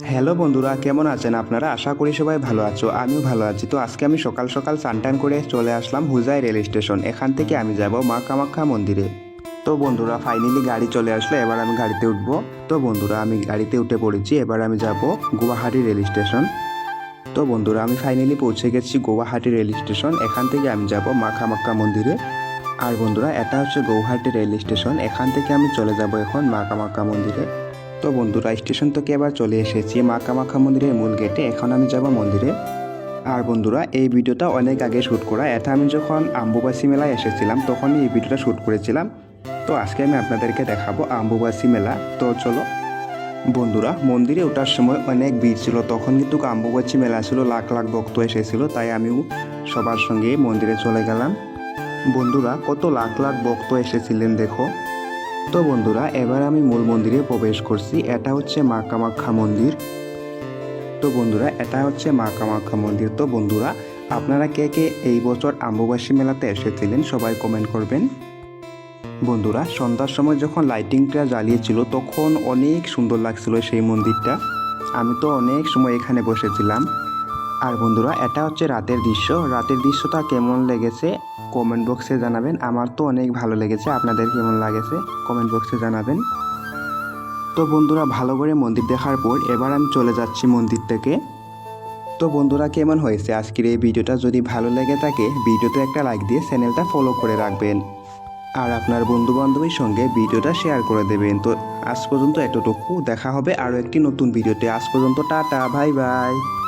Hello বন্ধুরা, কেমন আছেন আপনারা? আশা করি সবাই ভালো আছো, আমিও ভালো আছি। তো আজকে আমি সকাল সকাল সানটান করে চলে আসলাম হুজাই রেল স্টেশন। এখান থেকে আমি যাব মা কামাখ্যা মন্দিরে। তো বন্ধুরা ফাইনালি গাড়ি চলে আসলো, এবার আমি গাড়িতে উঠবো। তো বন্ধুরা, আমি গাড়িতে উঠে পড়েছি, এবার আমি যাব গুয়াহাটি রেল স্টেশন। তো বন্ধুরা, আমি ফাইনালি পৌঁছে গেছি গুয়াহাটি রেল স্টেশন। এখান থেকে আমি যাব মা কামাখ্যা মন্দিরে। আর বন্ধুরা, এটা হচ্ছে গৌহাটি রেল স্টেশন। এখান থেকে আমি চলে যাব এখন মা কামাখ্যা মন্দিরে। তো বন্ধুরা, স্টেশন থেকে এবার চলে এসেছি মা কামাখ্যা মন্দিরের মূল গেটে। এখন আমি যাব মন্দিরে। আর বন্ধুরা, এই ভিডিওটা অনেক আগে শ্যুট করা। এটা আমি যখন আম্বুবাসী মেলায় এসেছিলাম, তখনই এই ভিডিওটা শ্যুট করেছিলাম। তো আজকে আমি আপনাদেরকে দেখাবো আম্বুবাসী মেলা। তো চলো, বন্ধুরা, মন্দিরে ওঠার সময় অনেক ভিড় ছিল। তখন কিন্তু আম্বুবাসী মেলা ছিল, লাখ লাখ ভক্ত এসেছিল। তাই আমিও সবার সঙ্গে মন্দিরে চলে গেলাম। বন্ধুরা, কত লাখ লাখ ভক্ত এসেছিলেন দেখো। তো বন্ধুরা, এবার আমি মূল মন্দিরে প্রবেশ করছি। এটা হচ্ছে মা কামাখ্যা মন্দির। তো বন্ধুরা, এটা হচ্ছে মা কামাখ্যা মন্দির। তো বন্ধুরা, আপনারা কে কে এই বছর আম্বুবাসী মেলাতে এসেছিলেন সবাই কমেন্ট করবেন। বন্ধুরা, সন্ধ্যার সময় যখন লাইটিংটা জ্বালিয়েছিল, তখন অনেক সুন্দর লাগছিল সেই মন্দিরটা। আমি তো অনেক সময় এখানে বসেছিলাম। আর বন্ধুরা, এটা হচ্ছে রাতের দৃশ্য। রাতের দৃশ্যটা কেমন লেগেছে? কমেন্ট বক্সে জানাবেন। আমার তো অনেক ভালো লেগেছে। আপনাদের কেমন লাগেছে? কমেন্ট বক্সে জানাবেন। তো বন্ধুরা, ভালো করে মন্দির দেখার পর এবার আমি চলে যাচ্ছি মন্দির থেকে। তো বন্ধুরা, কেমন হয়েছে আজকের এই ভিডিওটা? যদি ভালো লেগে থাকে, ভিডিওতে একটা লাইক দিয়ে চ্যানেলটা ফলো করে রাখবেন। আর আপনার বন্ধু বান্ধবীর সঙ্গে ভিডিওটা শেয়ার করে দেবেন। তো আজ পর্যন্ত এতটুকু। দেখা হবে আরও একটি নতুন ভিডিওতে। আজ পর্যন্ত টাটা বাই বাই